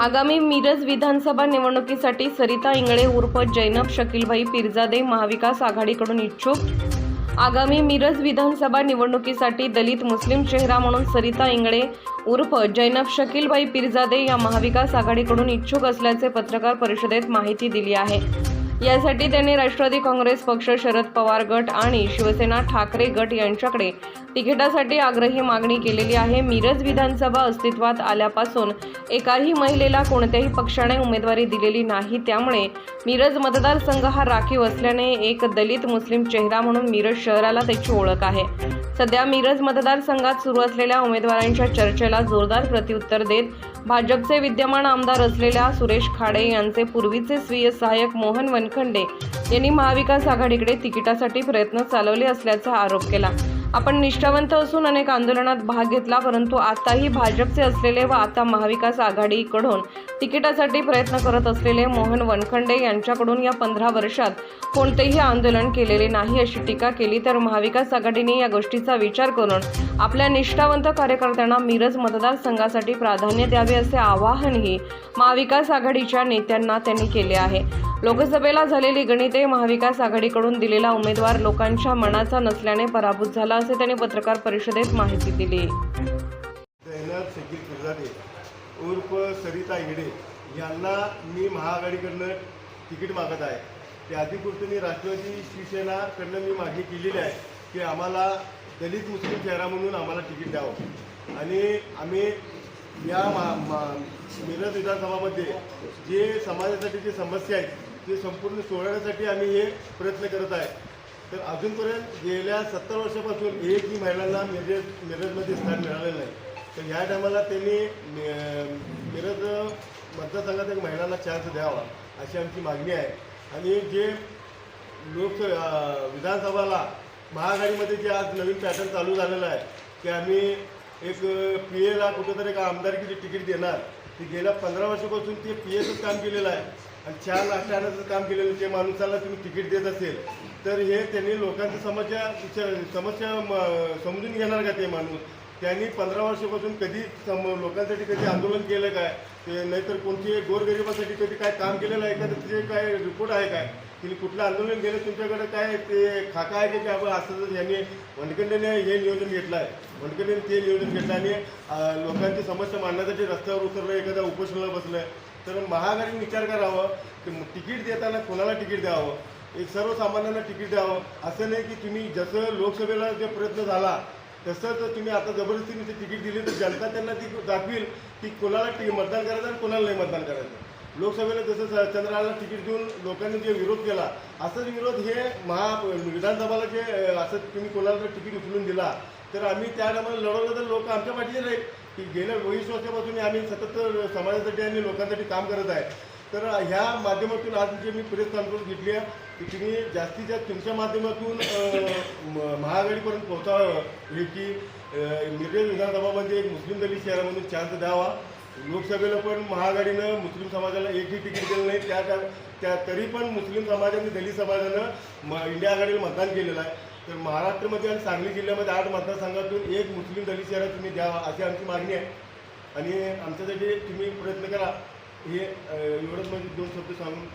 आगामी मिरज विधानसभा निवडणुकीसाठी सरिता इंगळे उर्फ जैनब शकीलभाई पिरजादे महाविकास आघाडीकडून इच्छुक. आगामी मिरज विधानसभा निवडणुकीसाठी दलित मुस्लिम चेहरा म्हणून सरिता इंगळे उर्फ जैनब शकीलबाई पिरजादे या महाविकास आघाडीकडून इच्छुक असल्याचे पत्रकार परिषदेत माहिती दिली आहे. यासाठी त्यांनी राष्ट्रवादी काँग्रेस पक्ष शरद पवार गट आणि शिवसेना ठाकरे गट यांच्याकडे तिकिटासाठी आग्रही मागणी केलेली आहे. मिरज विधानसभा अस्तित्वात आल्यापासून एकाही महिलेला कोणत्याही पक्षाने उमेदवारी दिलेली नाही. त्यामुळे मिरज मतदारसंघ हा राखीव असल्याने एक दलित मुस्लिम चेहरा म्हणून मिरज शहराला त्याची ओळख आहे. सध्या मिरज मतदारसंघात सुरू असलेल्या उमेदवारांच्या चर्चेला जोरदार प्रत्युत्तर देत भाजपचे विद्यमान आमदार असलेल्या सुरेश खाडे यांचे पूर्वीचे स्वीय सहाय्यक मोहन वनखंडे यांनी महाविकास आघाडीकडे तिकिटासाठी प्रयत्न चालवले असल्याचा आरोप केला. आपण निष्ठावंत असून अनेक आंदोलनात भाग घेतला परंतु आताही भाजपचे असलेले व आता महाविकास आघाडीकडून तिकिटासाठी प्रयत्न करत असलेले मोहन वनखंडे यांच्याकडून या पंधरा वर्षात कोणतेही आंदोलन केलेले नाही अशी टीका केली तर महाविकास आघाडीने या गोष्टीचा विचार करून आपल्या निष्ठावंत कार्यकर्त्यांना मिरज मतदारसंघासाठी प्राधान्य द्यावे असे आवाहनही महाविकास आघाडीच्या नेत्यांना त्यांनी केले आहे. लोकसभेला झालेली गणिते महाविकास आघाडीकडून दिलेला उमेदवार लोकांच्या मनाचा नसल्याने पराभूत झाला असे त्यांनी पत्रकार परिषदेत माहिती दिली. उर्फ सरिता हिडे यांना मी महाआघाडीकडनं तिकीट मागत आहे. त्या अधिकृत मी राष्ट्रवादी शिवसेनाकडनं मी मागणी केलेली आहे की आम्हाला दलित मुस्लिम चेहरा म्हणून आम्हाला तिकीट द्यावं. आणि आम्ही या मा मिरज विधानसभामध्ये जे समाजासाठी जे समस्या आहेत ते संपूर्ण सोडवण्यासाठी आम्ही हे प्रयत्न करत आहे. तर अजूनपर्यंत गेल्या सत्तर वर्षापासून एकही महिलांना मिरज मिरजमध्ये स्थान मिळालेलं नाही. तर ह्या टायमाला त्यांनी मिरज मतदारसंघात एक महिलांना चान्स द्यावा अशी आमची मागणी आहे. आणि जे लोक विधानसभाला महाआघाडीमध्ये जे आज नवीन पॅटर्न चालू झालेलं आहे की आम्ही एक पी एला कुठंतरी एक आमदारकीची तिकीट देणार. ते गेल्या पंधरा वर्षापासून ते पी एचंच काम केलेलं आहे. आणि चार नाश्ता काम केलेलं ते माणसाला तुम्ही तिकीट देत असेल तर हे त्यांनी लोकांची समस्या समस्या म- समजून घेणार का ते माणूस? त्यांनी पंधरा वर्षापासून कधी सम लोकांसाठी कधी आंदोलन केलं काय? ते नाहीतर कोणती गोरगरिबासाठी कधी काय काम केलेलं आहे का? त्याचे काय रिपोर्ट आहे काय? तिने कुठलं आंदोलन केलं? तुमच्याकडे काय ते खाका आहे की? काय असं यांनी वनखंडेने हे नियोजन घेतलं आहे. वनखंडेने ते नियोजन घेतलं आणि लोकांची समस्या मांडण्यासाठी रस्त्यावर उतरलं एखाद्या उपोषणाला बसलं. तर महाआघाडीने विचार करावं की तिकीट देताना कोणाला तिकीट द्यावं? एक सर्वसामान्यांना तिकीट द्यावं. असं नाही की तुम्ही जसं लोकसभेला जे प्रयत्न झाला तसं जर तुम्ही आता जबरदस्तीने ते तिकीट दिले तर जनता त्यांना ती दाखवील की कोणाला मतदान करायचं आणि कोणाला नाही मतदान करायचं. लोकसभेला जसं स- चंद्राला तिकीट देऊन लोकांनी जे विरोध केला असाच विरोध हे महा विधानसभाला जे असं तुम्ही कोणाला जर तिकीट उचलून दिला तर आम्ही त्या टायमाला लढवलं तर लोक आमच्या पाठीचे राहील. की गेल्या वीस वर्षापासून आम्ही सतत समाजासाठी आणि लोकांसाठी काम करत आहे. तर ह्या माध्यमातून आज जे मी प्रेस कॉन्फरन्स घेतली आहे की तुम्ही जास्तीत जास्त तुमच्या माध्यमातून म- महाआघाडीपर्यंत पोहोचावं हे की अं, मिरज विधानसभामध्ये एक मुस्लिम दलित शहरामधून चान्स द्यावा. लोकसभेला पण महाआघाडीनं मुस्लिम समाजाला एकही तिकीट दिलं नाही. त्या त्या- त्या तरी पण मुस्लिम समाजाने दलित समाजानं म इंडिया आघाडीला मतदान केलेलं आहे. तर महाराष्ट्रामध्ये आणि सांगली जिल्ह्यामध्ये आठ मतदारसंघातून एक मुस्लिम दलित शहरात तुम्ही द्यावा अशी आमची मागणी आहे. आणि आमच्यासाठी तुम्ही प्रयत्न करा हे एवढंच म्हणजे दोन शब्द सांगून